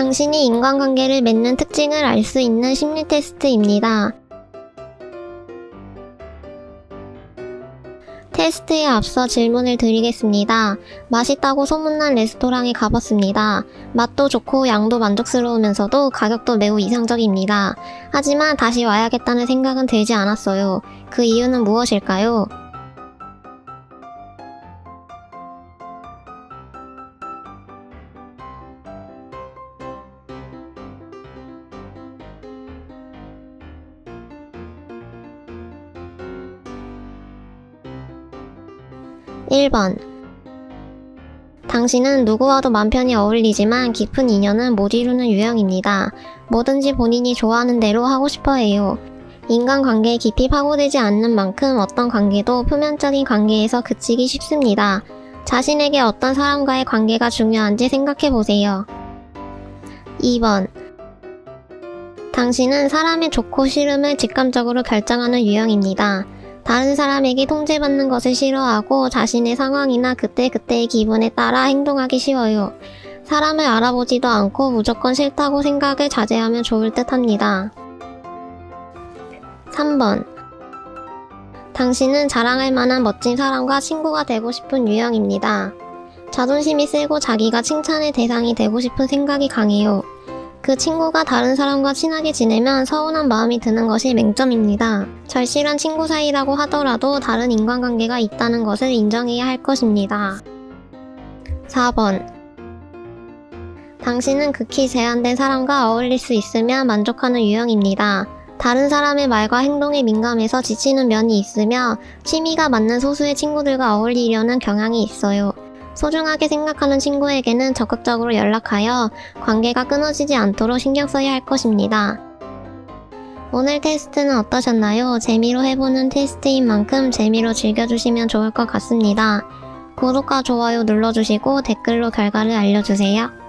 당신이 인간관계를 맺는 특징을 알 수 있는 심리 테스트입니다. 테스트에 앞서 질문을 드리겠습니다. 맛있다고 소문난 레스토랑에 가봤습니다. 맛도 좋고 양도 만족스러우면서도 가격도 매우 이상적입니다. 하지만 다시 와야겠다는 생각은 들지 않았어요. 그 이유는 무엇일까요? 1번 당신은 누구와도 맘 편히 어울리지만 깊은 인연은 못 이루는 유형입니다. 뭐든지 본인이 좋아하는 대로 하고 싶어 해요. 인간관계에 깊이 파고들지 않는 만큼 어떤 관계도 표면적인 관계에서 그치기 쉽습니다. 자신에게 어떤 사람과의 관계가 중요한지 생각해 보세요. 2번 당신은 사람의 좋고 싫음을 직감적으로 결정하는 유형입니다. 다른 사람에게 통제받는 것을 싫어하고 자신의 상황이나 그때그때의 기분에 따라 행동하기 쉬워요. 사람을 알아보지도 않고 무조건 싫다고 생각을 자제하면 좋을 듯 합니다. 3번. 당신은 자랑할 만한 멋진 사람과 친구가 되고 싶은 유형입니다. 자존심이 세고 자기가 칭찬의 대상이 되고 싶은 생각이 강해요. 그 친구가 다른 사람과 친하게 지내면 서운한 마음이 드는 것이 맹점입니다. 절실한 친구 사이라고 하더라도 다른 인간관계가 있다는 것을 인정해야 할 것입니다. 4번. 당신은 극히 제한된 사람과 어울릴 수 있으면 만족하는 유형입니다. 다른 사람의 말과 행동에 민감해서 지치는 면이 있으며 취미가 맞는 소수의 친구들과 어울리려는 경향이 있어요. 소중하게 생각하는 친구에게는 적극적으로 연락하여 관계가 끊어지지 않도록 신경 써야 할 것입니다. 오늘 테스트는 어떠셨나요? 재미로 해보는 테스트인 만큼 재미로 즐겨주시면 좋을 것 같습니다. 구독과 좋아요 눌러주시고 댓글로 결과를 알려주세요.